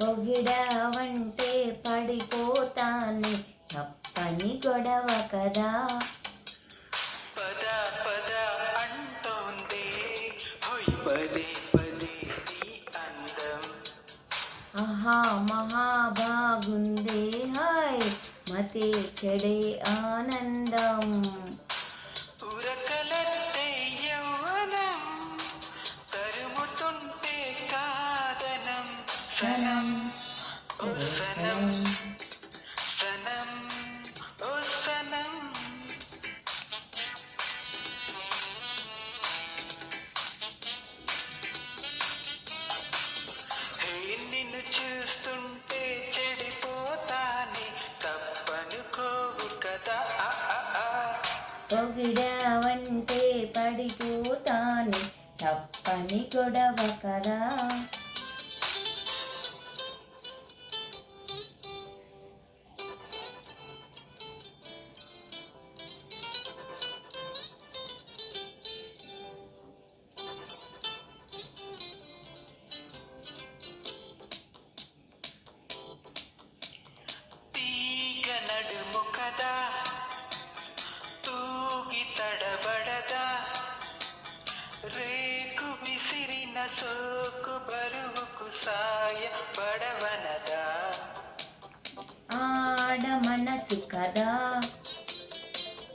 పొగిడావంటే పడిపోతాను తప్పని గొడవ కదా. పద పద అంటోంది హోయ్ పదే పదే నీ అందం. ఆహా మహా బాగుంది హాయ్ మతే చెడే ఆనందం. పొగిడావంటే పడిపోతాను. తప్పని గొడవ కదా. నడుము తూగి తడబడదా? రేకు విసిరిన సోకు బరువుకు సాయ పడవనదా? ఆడ మనసు కదా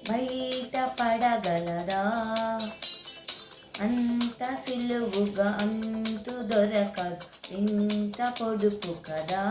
బయట పడగలదా? అంత సులువుగా అంతు దొరకదు ఇంత పొడుపు కదా?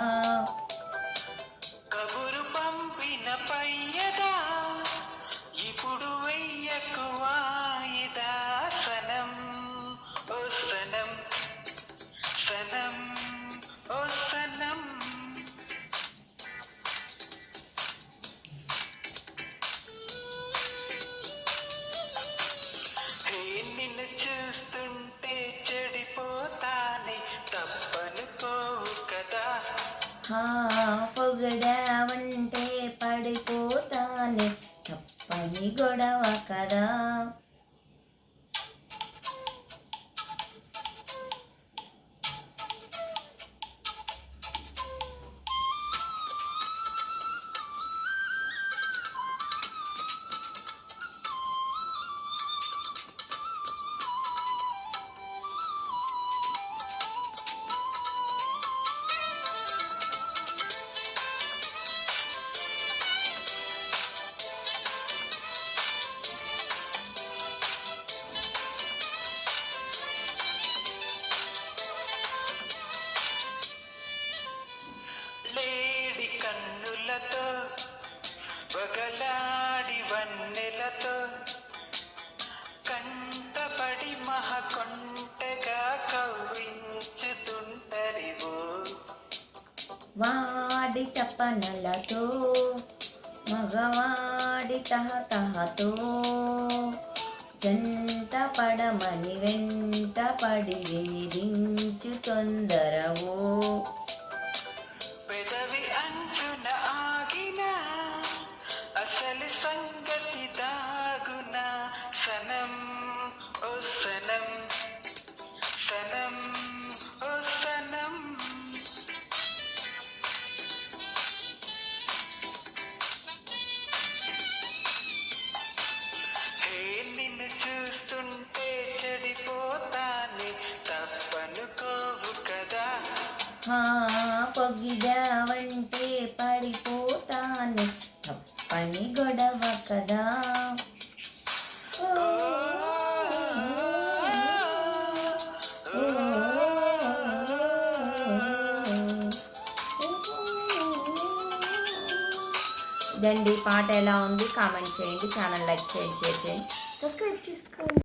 పొగడావంటే పడిపోతానే తప్పని గొడవ కదా. వగలాడి వన్నెలతో కంటపడి మహకొంటగా కవ్వించుతుంటరివో. వాడి తపనలతో మగవాడి తహతహతో జంట పడమని వెంట పడి వేధించు తొందరవో. పెదవి అంచున పొగిడావంటే పడిపోతాను. తప్పని గొడవ కదా. ఇదండి పాట ఎలా ఉంది? కామెంట్ చేయండి ఛానల్ లైక్ చేయండి షేర్ చేయండి. సబ్స్క్రైబ్ చేసుకోండి.